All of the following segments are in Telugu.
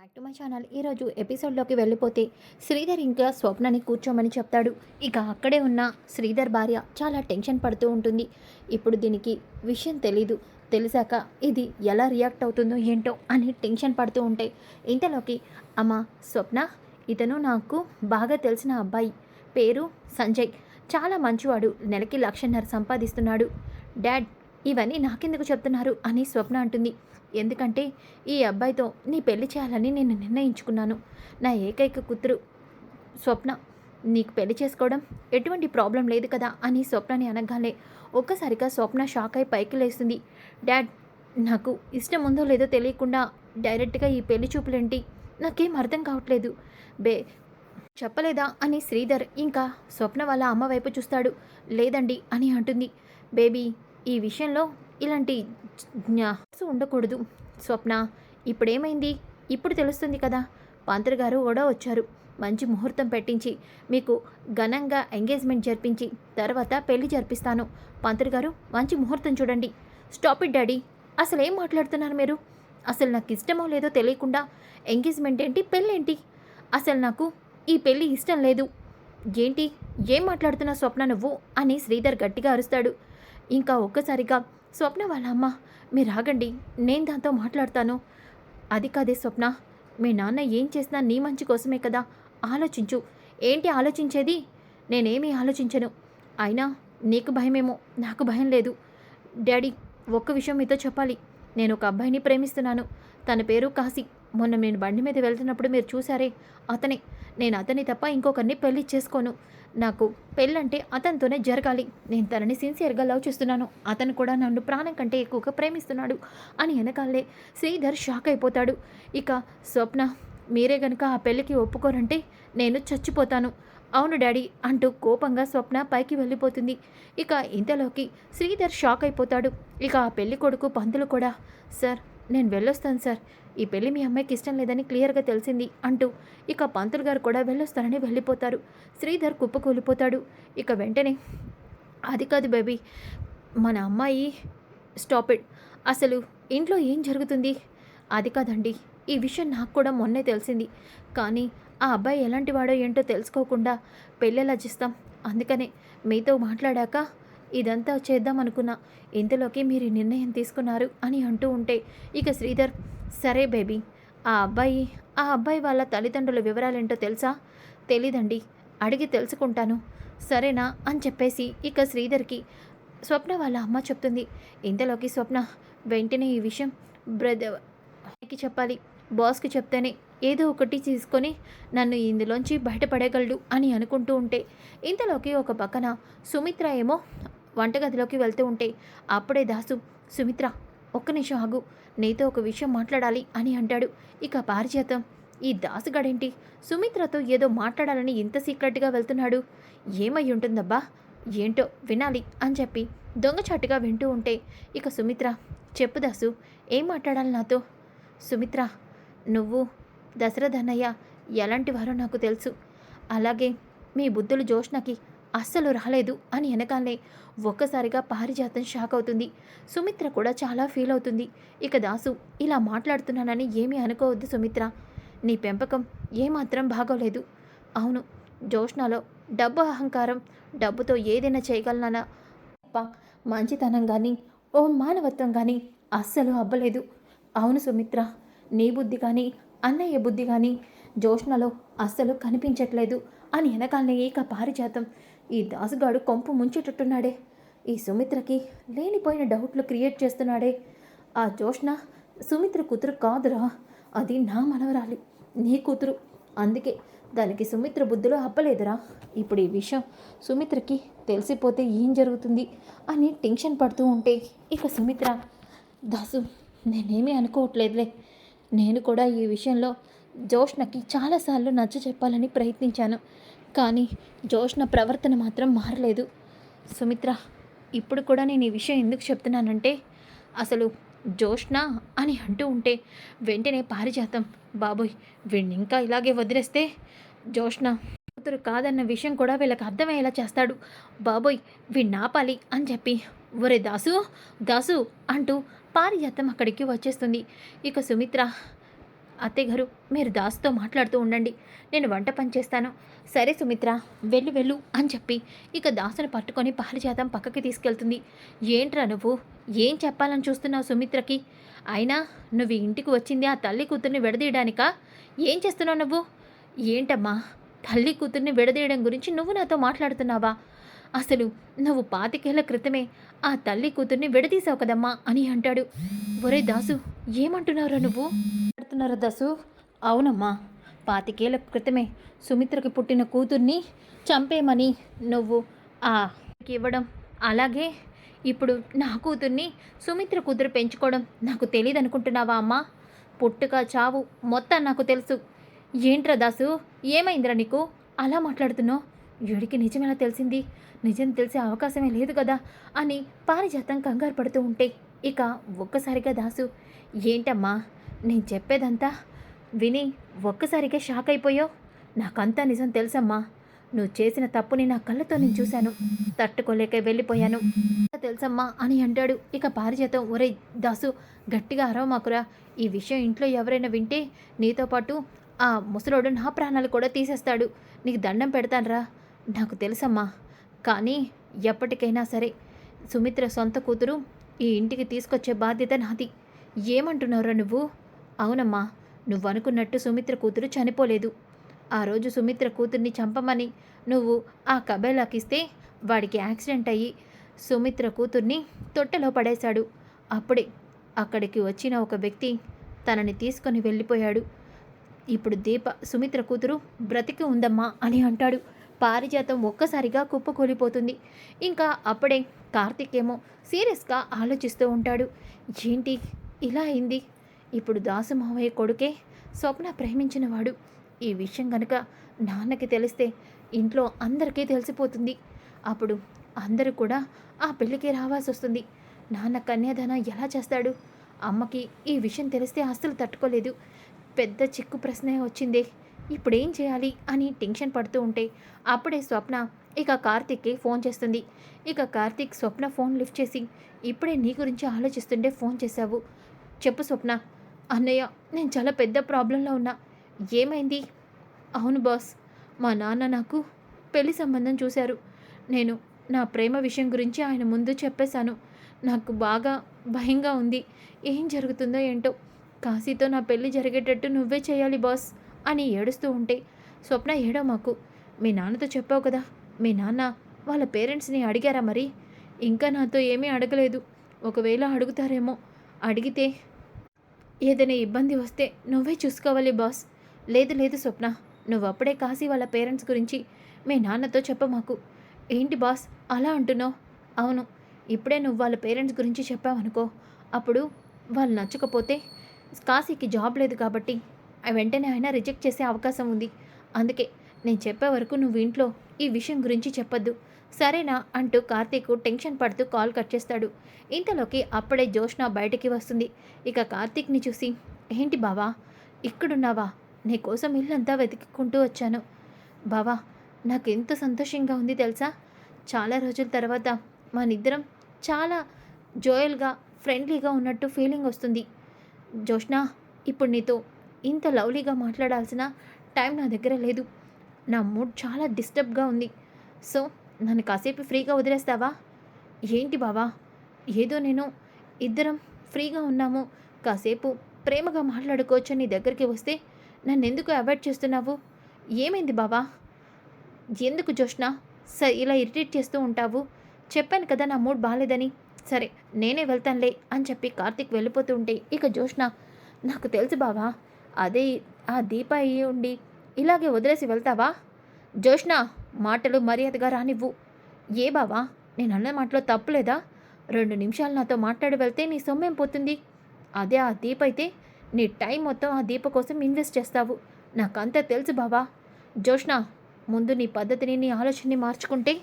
Back to my channel. ఈరోజు ఎపిసోడ్లోకి వెళ్ళిపోతే శ్రీధర్ ఇంకా స్వప్నని కూర్చోమని చెప్తాడు. ఇక అక్కడే ఉన్న శ్రీధర్ భార్య చాలా టెన్షన్ పడుతూ ఉంటుంది. ఇప్పుడు దీనికి విషయం తెలీదు. తెలిసాక ఇది ఎలా రియాక్ట్ అవుతుందో ఏంటో అని టెన్షన్ పడుతూ ఉంటే ఇంతలోకి అమ్మ స్వప్న ఇతను నాకు బాగా తెలిసిన అబ్బాయి పేరు సంజయ్. చాలా మంచివాడు నెలకి లక్షన్నర సంపాదిస్తున్నాడు. డాడ్ ఇవన్నీ నాకెందుకు చెప్తున్నారు? అని స్వప్న అంటుంది. ఎందుకంటే ఈ అబ్బాయితో నీ పెళ్ళి చేయాలని నేను నిర్ణయించుకున్నాను. నా ఏకైక కూతురు స్వప్న నీకు పెళ్ళి చేసుకోవడం ఎటువంటి ప్రాబ్లం లేదు కదా అని స్వప్నని అనగానే ఒక్కసారిగా స్వప్న షాక్ అయి పైకి లేస్తుంది. డాడ్ నాకు ఇష్టం ఉందో లేదో తెలియకుండా డైరెక్ట్గా ఈ పెళ్ళి చూపులేంటి? నాకేం అర్థం కావట్లేదు. బే చెప్పలేదా? అని శ్రీధర్ ఇంకా స్వప్న వాళ్ళ అమ్మ వైపు చూస్తాడు. లేదండి అని అంటుంది. బేబీ ఈ విషయంలో ఇలాంటి జ్ఞాసు ఉండకూడదు. స్వప్న ఇప్పుడేమైంది? ఇప్పుడు తెలుస్తుంది కదా. పాంతర్ గారు కూడా వచ్చారు. మంచి ముహూర్తం పెట్టించి మీకు ఘనంగా ఎంగేజ్మెంట్ జరిపించి తర్వాత పెళ్ళి జరిపిస్తాను. పంతులు గారు మంచి ముహూర్తం చూడండి. Stop it daddy. అసలు ఏం మాట్లాడుతున్నారు మీరు? అసలు నాకు ఇష్టమో లేదో తెలియకుండా ఎంగేజ్మెంట్ ఏంటి పెళ్ళేంటి? అసలు నాకు ఈ పెళ్ళి ఇష్టం లేదు. ఏంటి? ఏం మాట్లాడుతున్నా స్వప్న నువ్వు? అని శ్రీధర్ గట్టిగా అరుస్తాడు. ఇంకా ఒక్కసారిగా స్వప్న వాళ్ళ అమ్మ మీరు ఆగండి నేను దాంతో మాట్లాడతాను. అది కాదే స్వప్న మీ నాన్న ఏం చేసినా నీ మంచి కోసమే కదా ఆలోచించు. ఏంటి ఆలోచించేది? నేనేమీ ఆలోచించను. అయినా నీకు భయమేమో నాకు భయం లేదు. డాడీ ఒక్క విషయం మీతో చెప్పాలి. నేను ఒక అబ్బాయిని ప్రేమిస్తున్నాను. తన పేరు కాశీ. మొన్న నేను బండి మీద వెళ్తున్నప్పుడు మీరు చూసారే అతనే. నేను అతని తప్ప ఇంకొకరిని పెళ్ళి చేసుకోను. నాకు పెళ్ళంటే అతనితోనే జరగాలి. నేను తనని సిన్సియర్గా లవ్ చేస్తున్నాను. అతను కూడా నన్ను ప్రాణం కంటే ఎక్కువగా ప్రేమిస్తున్నాడు అని వెనకాలే శ్రీధర్ షాక్ అయిపోతాడు. ఇక స్వప్న మీరే గనుక ఆ పెళ్ళికి ఒప్పుకోరంటే నేను చచ్చిపోతాను. అవును డాడీ అంటూ కోపంగా స్వప్న పైకి వెళ్ళిపోతుంది. ఇక ఇంతలోకి శ్రీధర్ షాక్ అయిపోతాడు. ఇక ఆ పెళ్ళి కొడుకు పంతులు కూడా సార్ నేను వెళ్ళొస్తాను సార్. ఈ పెళ్ళి మీ అమ్మాయికి ఇష్టం లేదని క్లియర్గా తెలిసింది అంటూ ఇక పంతులు గారు కూడా వెళ్ళొస్తారని వెళ్ళిపోతారు. శ్రీధర్ కుప్పకూలిపోతాడు. ఇక వెంటనే అది కాదు బేబీ మన అమ్మాయి స్టాప్ ఇట్. అసలు ఇంట్లో ఏం జరుగుతుంది? అది కాదండి ఈ విషయం నాకు కూడా మొన్నే తెలిసింది. కానీ ఆ అబ్బాయి ఎలాంటి వాడో ఏంటో తెలుసుకోకుండా పెళ్ళెలా చేస్తాం? అందుకనే మీతో మాట్లాడాక ఇదంతా చేద్దాం అనుకున్నా. ఇంతలోకి మీరు నిర్ణయం తీసుకున్నారు అని అంటూ ఉంటే ఇక శ్రీధర్ సరే బేబీ ఆ అబ్బాయి ఆ అబ్బాయి వాళ్ళ తల్లిదండ్రుల వివరాలేంటో తెలుసా? తెలీదండి. అడిగి తెలుసుకుంటాను. సరేనా? అని చెప్పేసి ఇక శ్రీధర్కి స్వప్న వాళ్ళ అమ్మ చెప్తుంది. ఇంతలోకి స్వప్న వెంటనే ఈ విషయం బ్రదర్కి చెప్పాలి. బాస్కి చెప్తేనే ఏదో ఒకటి తీసుకొని నన్ను ఇందులోంచి బయటపడగలడు అని అనుకుంటూ ఉంటే ఇంతలోకి ఒక పక్కన సుమిత్ర ఏమో వంటగదిలోకి వెళ్తూ ఉంటే అప్పుడే దాసు సుమిత్ర ఒక్క నిమిషం ఆగు నీతో ఒక విషయం మాట్లాడాలి అని అంటాడు. ఇక పారిజాతం ఈ దాసుగాడేంటి? సుమిత్రతో ఏదో మాట్లాడాలని ఇంత సీక్రెట్గా వెళ్తున్నాడు. ఏమై ఉంటుందబ్బా? ఏంటో వినాలి అని చెప్పి దొంగచాటుగా వింటూ ఉంటే ఇక సుమిత్ర చెప్పు దాసు ఏం మాట్లాడాలి నాతో? సుమిత్ర నువ్వు దశరథ అన్నయ్య ఎలాంటి వారో నాకు తెలుసు. అలాగే మీ బుద్ధులు జోష్నకి అస్సలు రాలేదు అని వెనకాలే ఒక్కసారిగా పారిజాతం షాక్ అవుతుంది. సుమిత్ర కూడా చాలా ఫీల్ అవుతుంది. ఇక దాసు ఇలా మాట్లాడుతున్నానని ఏమీ అనుకోవద్దు సుమిత్ర. నీ పెంపకం ఏమాత్రం బాగోలేదు. అవును జోష్నాలో డబ్బు అహంకారం డబ్బుతో ఏదైనా చేయగలనా? అప్ప మంచితనం కానీ ఓ మానవత్వం కానీ అస్సలు అబ్బలేదు. అవును సుమిత్ర నీ బుద్ధి కానీ అన్నయ్య బుద్ధి కానీ జోష్నలో అస్సలు కనిపించట్లేదు అని వెనకాలనే ఏక పారిజాతం ఈ దాసుగాడు కొంపు ముంచేటట్టున్నాడే. ఈ సుమిత్రకి లేనిపోయిన డౌట్లు క్రియేట్ చేస్తున్నాడే. ఆ జోష్ణ సుమిత్ర కూతురు కాదురా అది నా మనవరాలి నీ కూతురు. అందుకే దానికి సుమిత్ర బుద్ధిలో అప్పలేదురా ఇప్పుడు ఈ విషయం సుమిత్రకి తెలిసిపోతే ఏం జరుగుతుంది అని టెన్షన్ పడుతూ ఉంటే ఇక సుమిత్ర దాసు నేనేమీ అనుకోవట్లేదులే. నేను కూడా ఈ విషయంలో జోష్ణకి చాలాసార్లు నచ్చ చెప్పాలని ప్రయత్నించాను. కానీ జోష్న ప్రవర్తన మాత్రం మారలేదు. సుమిత్ర ఇప్పుడు కూడా నేను ఈ విషయం ఎందుకు చెప్తున్నానంటే అసలు జోష్న అని అంటూ ఉంటే వెంటనే పారిజాతం. బాబోయ్ వీడిని ఇంకా ఇలాగే వదిలేస్తే జోష్న కూతురు కాదన్న విషయం కూడా వీళ్ళకి అర్థమయ్యేలా చేస్తాడు. బాబోయ్ వీడిని ఆపాలి అని చెప్పి ఒరే దాసు దాసు అంటూ పారిజాతం అక్కడికి వచ్చేస్తుంది. ఇక సుమిత్ర అత్తయ్య గారు మీరు దాసుతో మాట్లాడుతూ ఉండండి. నేను వంట పని చేస్తాను. సరే సుమిత్ర వెళ్ళు వెళ్ళు అని చెప్పి ఇక దాసును పట్టుకొని పారిజాతం పక్కకి తీసుకెళ్తుంది. ఏంట్రా నువ్వు? ఏం చెప్పాలని చూస్తున్నావు సుమిత్రకి? అయినా నువ్వు ఇంటికి వచ్చింది ఆ తల్లి కూతుర్ని విడదీయడానికా? ఏం చేస్తున్నావు నువ్వు? ఏంటమ్మా? తల్లి కూతుర్ని విడదీయడం గురించి నువ్వు నాతో మాట్లాడుతున్నావా? అసలు నువ్వు పాతికేళ్ళ క్రితమే ఆ తల్లి కూతుర్ని విడదీసావు కదమ్మా అని అంటాడు. ఒరే దాసు ఏమంటున్నారా నువ్వు? మాట్లాడుతున్నారా దాసు? అవునమ్మా. పాతికేళ్ళ క్రితమే సుమిత్రకి పుట్టిన కూతుర్ని చంపేమని నువ్వు ఆ ఇవ్వడం. అలాగే ఇప్పుడు నా కూతుర్ని సుమిత్ర కూతురు పెంచుకోవడం నాకు తెలియదు అనుకుంటున్నావా అమ్మా? పుట్టుక చావు మొత్తం నాకు తెలుసు. ఏంట్రా దాసు ఏమైందిరా నీకు? అలా మాట్లాడుతున్నావు? వీడికి నిజమేలా తెలిసింది? నిజం తెలిసే అవకాశమే లేదు కదా అని పారిజాతం కంగారు పడుతూ ఉంటే ఇక ఒక్కసారిగా దాసు ఏంటమ్మా నేను చెప్పేదంతా విని ఒక్కసారిగా షాక్ అయిపోయావు? నాకంతా నిజం తెలుసమ్మా. నువ్వు చేసిన తప్పుని నా కళ్ళతో నేను చూశాను. తట్టుకోలేక వెళ్ళిపోయాను. తెలుసమ్మా అని అంటాడు. ఇక పారిజాతం ఒరే దాసు గట్టిగా అరవమాకురా. ఈ విషయం ఇంట్లో ఎవరైనా వింటే నీతో పాటు ఆ ముసలోడు నా ప్రాణాలు కూడా తీసేస్తాడు. నీకు దండం పెడతానురా. నాకు తెలుసమ్మా కానీ ఎప్పటికైనా సరే సుమిత్ర సొంత కూతురు ఈ ఇంటికి తీసుకొచ్చే బాధ్యత నాది. ఏమంటున్నావురా నువ్వు? అవునమ్మా నువ్వు అనుకున్నట్టు సుమిత్ర కూతురు చనిపోలేదు. ఆ రోజు సుమిత్ర కూతుర్ని చంపమని నువ్వు ఆ కబేలాకిస్తే వాడికి యాక్సిడెంట్ అయ్యి సుమిత్ర కూతుర్ని తొట్టెలో పడేశాడు. అప్పుడే అక్కడికి వచ్చిన ఒక వ్యక్తి తనని తీసుకొని వెళ్ళిపోయాడు. ఇప్పుడు దీప సుమిత్ర కూతురు బ్రతికి ఉందమ్మా అని అంటాడు. పారిజాతం ఒక్కసారిగా కుప్పకూలిపోతుంది. ఇంకా అప్పుడే కార్తిక్ ఏమో సీరియస్గా ఆలోచిస్తూ ఉంటాడు. ఏంటి? ఇలా అయింది? ఇప్పుడు దాసు మావయ్య కొడుకే స్వప్న ప్రేమించినవాడు. ఈ విషయం కనుక నాన్నకి తెలిస్తే ఇంట్లో అందరికీ తెలిసిపోతుంది. అప్పుడు అందరూ కూడా ఆ పెళ్ళికి రావాల్సి వస్తుంది నాన్న కన్యాదానం ఎలా చేస్తాడు? అమ్మకి ఈ విషయం తెలిస్తే అస్సలు తట్టుకోలేదు. పెద్ద చిక్కు ప్రశ్నే వచ్చిందే. ఇప్పుడేం చేయాలి అని టెన్షన్ పడుతూ ఉంటే అప్పుడే స్వప్న ఇక కార్తిక్కి ఫోన్ చేస్తుంది. ఇక కార్తీక్ స్వప్న ఫోన్ లిఫ్ట్ చేసి ఇప్పుడే నీ గురించి ఆలోచిస్తుంటే ఫోన్ చేశావు. చెప్పు స్వప్న. అన్నయ్య నేను చాలా పెద్ద ప్రాబ్లంలో ఉన్నా. ఏమైంది? అవును బాస్ మా నాన్న నాకు పెళ్ళి సంబంధం చూశారు. నేను నా ప్రేమ విషయం గురించి ఆయన ముందు చెప్పేశాను. నాకు బాగా భయంగా ఉంది. ఏం జరుగుతుందో ఏంటో. కాశీతో నా పెళ్ళి జరిగేటట్టు నువ్వే చేయాలి బాస్. అని ఏడుస్తూ ఉంటే స్వప్న ఏడో మాకు. మీ నాన్నతో చెప్పావు కదా. మీ నాన్న వాళ్ళ పేరెంట్స్ని అడిగారా మరి? ఇంకా నాతో ఏమీ అడగలేదు. ఒకవేళ అడుగుతారేమో. అడిగితే ఏదైనా ఇబ్బంది వస్తే నువ్వే చూసుకోవాలి బాస్. లేదు లేదు స్వప్న. నువ్వు అప్పుడే కాశీ వాళ్ళ పేరెంట్స్ గురించి మీ నాన్నతో చెప్పమాకు ఏంటి బాస్? అలా అంటున్నావు? అవును. ఇప్పుడే నువ్వు వాళ్ళ పేరెంట్స్ గురించి చెప్పావనుకో. అప్పుడు వాళ్ళు నచ్చకపోతే కాశీకి జాబ్ లేదు కాబట్టి వెంటనే ఆయన రిజెక్ట్ చేసే అవకాశం ఉంది. అందుకే నేను చెప్పే వరకు నువ్వు ఇంట్లో ఈ విషయం గురించి చెప్పొద్దు. సరేనా అంటూ కార్తీక్ టెన్షన్ పడుతూ కాల్ కట్ చేస్తాడు. ఇంతలోకి అప్పుడే జోష్న బయటికి వస్తుంది. ఇక కార్తీక్ని చూసి ఏంటి బావా? ఇక్కడున్నావా? నీ కోసం ఇల్లంతా వెతుక్కుంటూ వచ్చాను. బావా నాకు ఎంత సంతోషంగా ఉంది తెలుసా? చాలా రోజుల తర్వాత మనిద్దరం చాలా జోయల్గా ఫ్రెండ్లీగా ఉన్నట్టు ఫీలింగ్ వస్తుంది. జోష్నా ఇప్పుడు నీతో ఇంత లవ్లీగా మాట్లాడాల్సిన టైం నా దగ్గర లేదు. నా మూడ్ చాలా డిస్టర్బ్గా ఉంది. సో నన్ను కాసేపు ఫ్రీగా వదిలేస్తావా? ఏంటి బావా? ఏదో నేను ఇద్దరం ఫ్రీగా ఉన్నాము. కాసేపు ప్రేమగా మాట్లాడుకోవచ్చు నీ దగ్గరికి వస్తే నన్ను ఎందుకు అవాయిడ్ చేస్తున్నావు? ఏమైంది బావా? ఎందుకు జోష్న సరే ఇలా ఇరిటేట్ చేస్తూ ఉంటావు? చెప్పాను కదా నా మూడ్ బాగాలేదని సరే నేనే వెళ్తానులే అని చెప్పి కార్తీక్ వెళ్ళిపోతూ ఉంటే ఇక జోష్న నాకు తెలుసు బావా అదే ఆ దీప అయ్యి ఉండి ఇలాగే వదిలేసి వెళ్తావా? జోష్ణ మాటలు మర్యాదగా రానివ్వు. ఏ బావా నేను అన్న మాటలో తప్పులేదా రెండు నిమిషాలు నాతో మాట్లాడి వెళ్తే నీ సొమ్మేం పోతుంది? అదే ఆ దీప అయితే నీ టైం మొత్తం ఆ దీప కోసం ఇన్వెస్ట్ చేస్తావు. నాకంతా తెలుసు బావా. జోష్ణ ముందు నీ పద్ధతిని నీ ఆలోచనని మార్చుకుంటే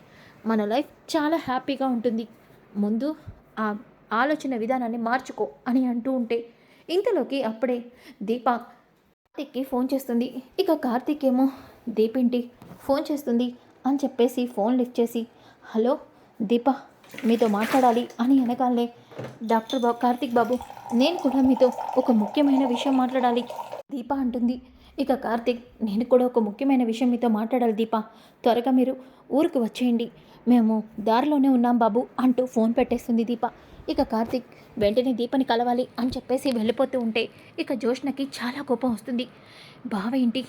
మన లైఫ్ చాలా హ్యాపీగా ఉంటుంది. ముందు ఆ ఆలోచన విధానాన్ని మార్చుకో అని అంటూ ఉంటే. ఇంతలోకి అప్పుడే దీప కార్తిక్కి ఫోన్ చేస్తుంది. ఇక కార్తిక్ ఏమో దీపింటి ఫోన్ చేస్తుంది అని చెప్పేసి ఫోన్ లిఫ్ట్ చేసి హలో దీప మీతో మాట్లాడాలి అని అనగానే డాక్టర్ బాబు కార్తిక్ బాబు నేను కూడా మీతో ఒక ముఖ్యమైన విషయం మాట్లాడాలి దీప అంటుంది. ఇక కార్తిక్ నేను కూడా ఒక ముఖ్యమైన విషయం మీతో మాట్లాడాలి దీప. త్వరగా మీరు ఊరికి వచ్చేయండి. మేము దారిలోనే ఉన్నాం బాబు అంటూ ఫోన్ పెట్టేస్తుంది దీప. ఇక కార్తీక్ వెంటనే దీపని కలవాలి అని చెప్పేసి వెళ్ళిపోతూ ఉంటే ఇక జోష్నకి చాలా కోపం వస్తుంది. బావ ఏంటి?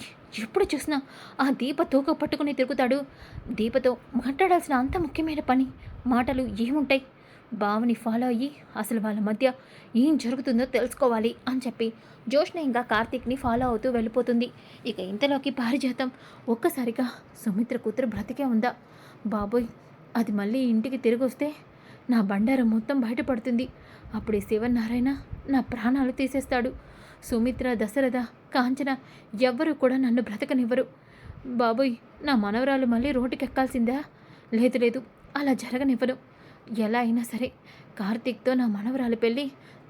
ఎప్పుడు చూసినా ఆ దీప తోక పట్టుకుని తిరుగుతాడు. దీపతో మాట్లాడాల్సిన అంత ముఖ్యమైన పని మాటలు ఏముంటాయి? బావని ఫాలో అయ్యి అసలు వాళ్ళ మధ్య ఏం జరుగుతుందో తెలుసుకోవాలి అని చెప్పి జోష్న ఇంకా కార్తీక్ని ఫాలో అవుతూ వెళ్ళిపోతుంది. ఇక ఇంతలోకి పారిజాతం ఒక్కసారిగా సుమిత్ర కూతురు బ్రతికే ఉందా? బాబోయ్ అది మళ్ళీ ఇంటికి తిరిగి వస్తే నా బండారం మొత్తం బయటపడుతుంది. అప్పుడే శివనారాయణ నా ప్రాణాలు తీసేస్తాడు. సుమిత్ర దశరథ కాంచన ఎవ్వరూ కూడా నన్ను బ్రతకనివ్వరు. బాబోయ్ నా మనవరాలు మళ్ళీ రోడ్డుకెక్కాల్సిందా? లేదు లేదు అలా జరగనివ్వను. ఎలా అయినా సరే కార్తీక్తో నా మనవరాలు పెళ్ళి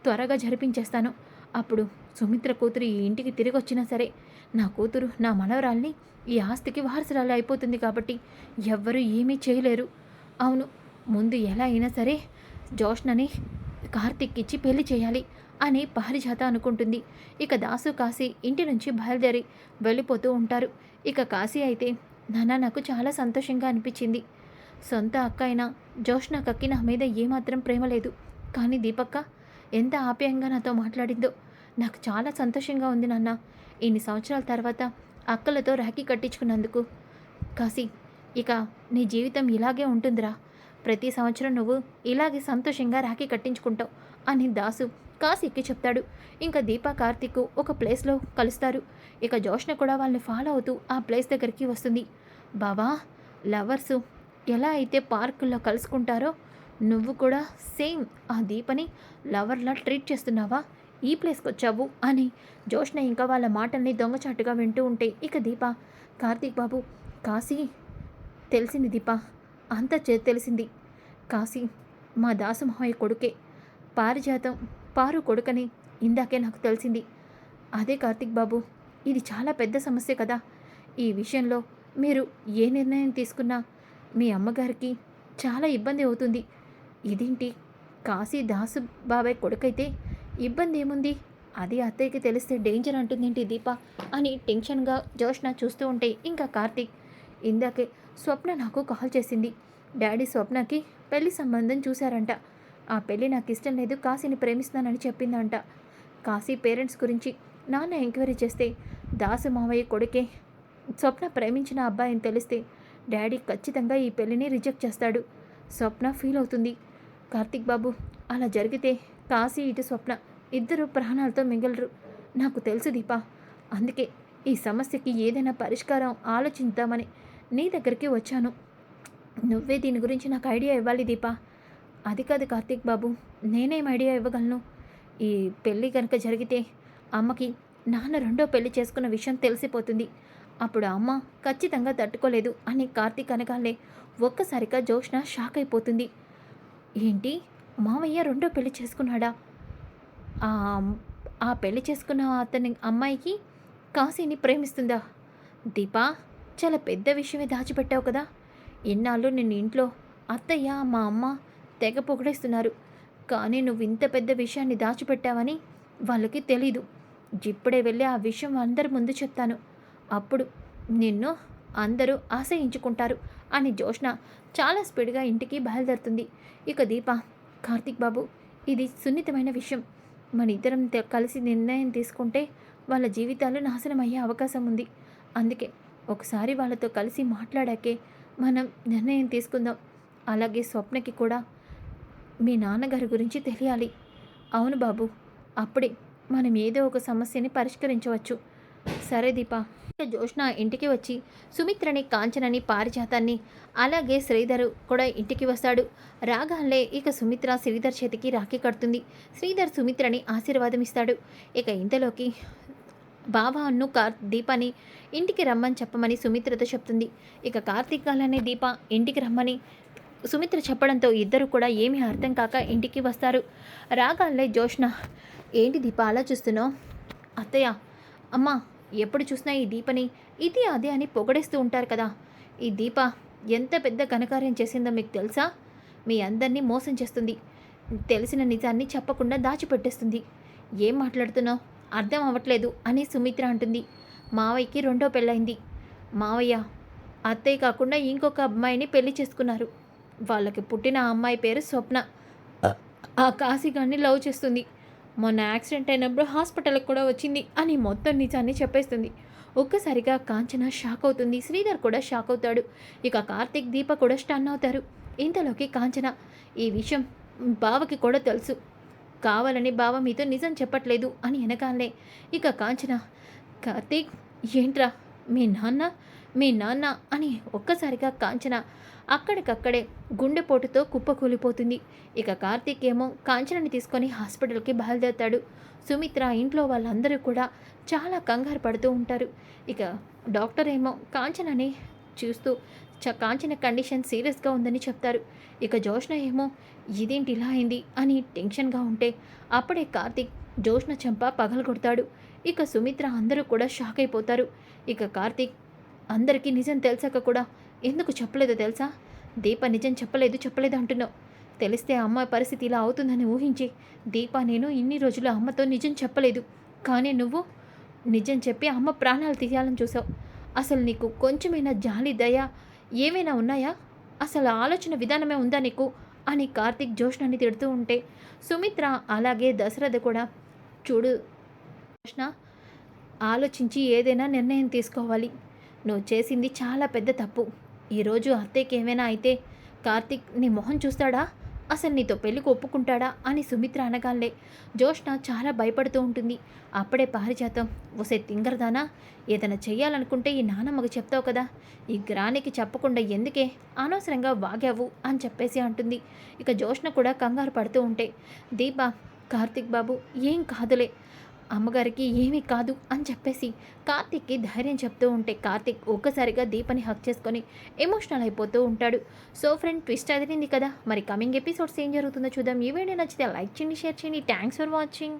త్వరగా జరిపించేస్తాను. అప్పుడు సుమిత్ర కూతురు ఈ ఇంటికి తిరిగి వచ్చినా సరే నా కూతురు నా మనవరాల్ని ఈ ఆస్తికి వారసురాలు అయిపోతుంది కాబట్టి ఎవ్వరూ ఏమీ చేయలేరు. అవును ముందు ఎలా అయినా సరే జోష్నని కార్తిక్ ఇచ్చి పెళ్ళి చేయాలి అని పారిజాత అనుకుంటుంది. ఇక దాసు కాశీ ఇంటి నుంచి బయలుదేరి వెళ్ళిపోతూ ఉంటారు. ఇక కాశీ అయితే నాన్న నాకు చాలా సంతోషంగా అనిపించింది. సొంత అక్క అయినా జోష్నక్కకి నా మీద ఏమాత్రం ప్రేమ లేదు. కానీ దీపక్క ఎంత ఆప్యాయంగా నాతో మాట్లాడిందో. నాకు చాలా సంతోషంగా ఉంది నాన్న. ఇన్ని సంవత్సరాల తర్వాత అక్కలతో రాఖీ కట్టించుకున్నందుకు కాశీ ఇక నీ జీవితం ఇలాగే ఉంటుందిరా. ప్రతి సంవత్సరం నువ్వు ఇలాగే సంతోషంగా రాఖీ కట్టించుకుంటావు అని దాసు కాశీకి చెప్తాడు. ఇంకా దీపా కార్తీక్ ఒక ప్లేస్లో కలుస్తారు. ఇక జోష్న కూడా వాళ్ళని ఫాలో అవుతూ ఆ ప్లేస్ దగ్గరికి వస్తుంది. బావా లవర్సు ఎలా అయితే పార్కుల్లో కలుసుకుంటారో నువ్వు కూడా సేమ్ ఆ దీపని లవర్లా ట్రీట్ చేస్తున్నావా? ఈ ప్లేస్కి వచ్చావు అని జోష్న ఇంకా వాళ్ళ మాటల్ని దొంగచాటుగా వింటూ ఉంటే ఇక దీప కార్తీక్ బాబు కాశీ తెలిసింది దీప అంత చే- తెలిసింది. కాశీ మా దాసుమహయ్య కొడుకే. పారిజాతం పారు కొడుకని ఇందాకే నాకు తెలిసింది. అదే కార్తిక్ బాబు ఇది చాలా పెద్ద సమస్య కదా. ఈ విషయంలో మీరు ఏ నిర్ణయం తీసుకున్నా మీ అమ్మగారికి చాలా ఇబ్బంది అవుతుంది. ఇదేంటి? కాశీ దాసు బాబాయ్ కొడుకైతే ఇబ్బంది ఏముంది అది అత్తయ్యకి తెలిస్తే డేంజర్ అంటుందేంటి దీప? అని టెన్షన్గా జోష్న చూస్తూ ఉంటే ఇంకా కార్తీక్ ఇందాకే స్వప్న నాకు కాల్ చేసింది. డాడీ స్వప్నకి పెళ్ళి సంబంధం చూశారంట. ఆ పెళ్ళి నాకు ఇష్టం లేదు కాశీని ప్రేమిస్తానని చెప్పిందంట. కాశీ పేరెంట్స్ గురించి నాన్న ఎంక్వైరీ చేస్తే దాసు మావయ్య కొడుకే స్వప్న ప్రేమించిన అబ్బాయిని తెలిస్తే డాడీ ఖచ్చితంగా ఈ పెళ్ళిని రిజెక్ట్ చేస్తాడు. స్వప్న ఫీల్ అవుతుంది. కార్తిక్ బాబు అలా జరిగితే కాశీ ఇటు స్వప్న ఇద్దరు ప్రాణాలతో మిగలరు. నాకు తెలుసు దీపా. అందుకే ఈ సమస్యకి ఏదైనా పరిష్కారం ఆలోచిద్దామని నీ దగ్గరికి వచ్చాను. నువ్వే దీని గురించి నాకు ఐడియా ఇవ్వాలి దీపా. అది కాదు కార్తీక్ బాబు నేనేం ఐడియా ఇవ్వగలను? ఈ పెళ్ళి కనుక జరిగితే అమ్మకి నాన్న రెండో పెళ్ళి చేసుకున్న విషయం తెలిసిపోతుంది. అప్పుడు అమ్మ ఖచ్చితంగా తట్టుకోలేదు అని కార్తీక్ అనగానే ఒక్కసారిగా జోష్న షాక్ అయిపోతుంది. ఏంటి? మావయ్య రెండో పెళ్ళి చేసుకున్నాడా? ఆ ఆ పెళ్ళి చేసుకున్న అతని అమ్మాయికి కాశీని ప్రేమిస్తుందా? దీపా చాలా పెద్ద విషయమే దాచిపెట్టావు కదా. ఎన్నాళ్ళు నిన్ను ఇంట్లో అత్తయ్య మా అమ్మ తెగ పొగిడేస్తున్నారు. కానీ నువ్వు ఇంత పెద్ద విషయాన్ని దాచిపెట్టావని వాళ్ళకి తెలీదు. ఇప్పుడే వెళ్ళి ఆ విషయం అందరి ముందు చెప్తాను. అప్పుడు నిన్ను అందరూ ఆశయించుకుంటారు అని జోష్న చాలా స్పీడ్గా ఇంటికి బయలుదేరుతుంది. ఇక దీప కార్తీక్ బాబు ఇది సున్నితమైన విషయం. మన ఇద్దరం కలిసి నిర్ణయం తీసుకుంటే వాళ్ళ జీవితాలు నాశనం అయ్యే అవకాశం ఉంది. అందుకే ఒకసారి వాళ్ళతో కలిసి మాట్లాడాకే మనం నిర్ణయం తీసుకుందాం. అలాగే స్వప్నకి కూడా మీ నాన్నగారి గురించి తెలియాలి. అవును బాబు అప్పుడే మనం ఏదో ఒక సమస్యని పరిష్కరించవచ్చు. సరే దీప ఇక జోష్న ఇంటికి వచ్చి సుమిత్రని కాంచనని పారిజాతాన్ని అలాగే శ్రీధర్ కూడా ఇంటికి వస్తాడు. రాగాలే ఇక సుమిత్ర శ్రీధర్ చేతికి రాఖీ కడుతుంది. శ్రీధర్ సుమిత్రని ఆశీర్వాదం ఇస్తాడు. ఇక ఇంతలోకి బావా అన్ను కార్ దీపాని ఇంటికి రమ్మని చెప్పమని సుమిత్రతో చెప్తుంది. ఇక కార్తీక్ అలానే దీప ఇంటికి రమ్మని సుమిత్ర చెప్పడంతో ఇద్దరు కూడా ఏమీ అర్థం కాక ఇంటికి వస్తారు. రాగాలే జోష్ణ ఏంటి దీప అలా చూస్తున్నావు? అత్తయ్య అమ్మా ఎప్పుడు చూసినా ఈ దీపని ఇది అదే అని పొగడేస్తూ ఉంటారు కదా. ఈ దీప ఎంత పెద్ద ఘనకార్యం చేసిందో మీకు తెలుసా? మీ అందరినీ మోసం చేస్తుంది. తెలిసిన నిజాన్ని చెప్పకుండా దాచిపెట్టేస్తుంది. ఏం మాట్లాడుతున్నావు? అర్థం అవ్వట్లేదు అని సుమిత్ర అంటుంది. మావయ్యకి రెండో పెళ్ళైంది మావయ్య అత్తయ్య కాకుండా ఇంకొక అమ్మాయిని పెళ్ళి చేసుకున్నారు. వాళ్ళకి పుట్టిన అమ్మాయి పేరు స్వప్న. ఆ కాశీగాన్ని లవ్ చేస్తుంది. మొన్న యాక్సిడెంట్ అయినప్పుడు హాస్పిటల్కి కూడా వచ్చింది అని మొత్తం నిజాన్ని చెప్పేస్తుంది. ఒక్కసారిగా కాంచన షాక్ అవుతుంది. శ్రీధర్ కూడా షాక్ అవుతాడు. ఇక కార్తిక్ దీప కూడా స్టన్ అవుతారు. ఇంతలోకి కాంచన ఈ విషయం బావకి కూడా తెలుసు. కావాలని బావ మీతో నిజం చెప్పట్లేదు అని వెనకాలే ఇక కాంచన కార్తీక్ ఏంట్రా మీ నాన్న మీ నాన్న అని ఒక్కసారిగా కాంచన అక్కడికక్కడే గుండెపోటుతో కుప్పకూలిపోతుంది. ఇక కార్తీక్ ఏమో కాంచనని తీసుకొని హాస్పిటల్కి బయలుదేరుతాడు. సుమిత్ర ఇంట్లో వాళ్ళందరూ కూడా చాలా కంగారు పడుతూ ఉంటారు. ఇక డాక్టర్ ఏమో కాంచనని చూస్తూ చ కాంచన కండిషన్ సీరియస్గా ఉందని చెప్తారు. ఇక జోష్న ఏమో ఇదేంటి ఇలా అయింది? అని టెన్షన్గా ఉంటే అప్పుడే కార్తీక్ జోష్న చెంప పగలగొడతాడు ఇక సుమిత్ర అందరూ కూడా షాక్ అయిపోతారు. ఇక కార్తీక్ అందరికీ నిజం తెలిసాక కూడా ఎందుకు చెప్పలేదో తెలుసా? దీప నిజం చెప్పలేదు చెప్పలేదు అంటున్నావు. తెలిస్తే అమ్మ పరిస్థితి ఇలా అవుతుందని ఊహించి దీప నేను ఇన్ని రోజులు అమ్మతో నిజం చెప్పలేదు. కానీ నువ్వు నిజం చెప్పి అమ్మ ప్రాణాలు తీయాలని చూసావు. అసలు నీకు కొంచెమైనా జాలి దయ ఏమైనా ఉన్నాయా? అసలు ఆలోచన విధానమే ఉందా నీకు? అని కార్తీక్ జోష్ణని తిడుతూ ఉంటే సుమిత్ర అలాగే దశరథ కూడా చూడు జోష్ణ ఆలోచించి ఏదైనా నిర్ణయం తీసుకోవాలి. నువ్వు చేసింది చాలా పెద్ద తప్పు. ఈరోజు అత్తయ్యకి ఏమైనా అయితే కార్తీక్ నీ మొహం చూస్తాడా? అసలు నీతో పెళ్ళికి ఒప్పుకుంటాడా అని సుమిత్ర అనగానే జోష్ణ చాలా భయపడుతూ ఉంటుంది. అప్పుడే పారిజాతం ఒసే తింగరదానా? ఏదైనా చెయ్యాలనుకుంటే ఈ నాన్నమ్మకు చెప్తావు కదా? ఈ గ్రానికి చెప్పకుండా ఎందుకే? అనవసరంగా వాగావు అని చెప్పేసి అంటుంది. ఇక జోష్ణ కూడా కంగారు పడుతూ ఉంటే దీప కార్తీక్ బాబు ఏం కాదులే. అమ్మగారికి ఏమీ కాదు అని చెప్పేసి కార్తిక్కి ధైర్యం చెప్తూ ఉంటే కార్తిక్ ఒక్కసారిగా దీపని హక్ చేసుకొని ఎమోషనల్ అయిపోతూ ఉంటాడు. సో ఫ్రెండ్ ట్విస్ట్ అదిరింది కదా. మరి కమింగ్ ఎపిసోడ్స్ ఏం జరుగుతుందో చూద్దాం. ఈ వీడియో నచ్చితే లైక్ చేయండి షేర్ చేయండి. Thanks for watching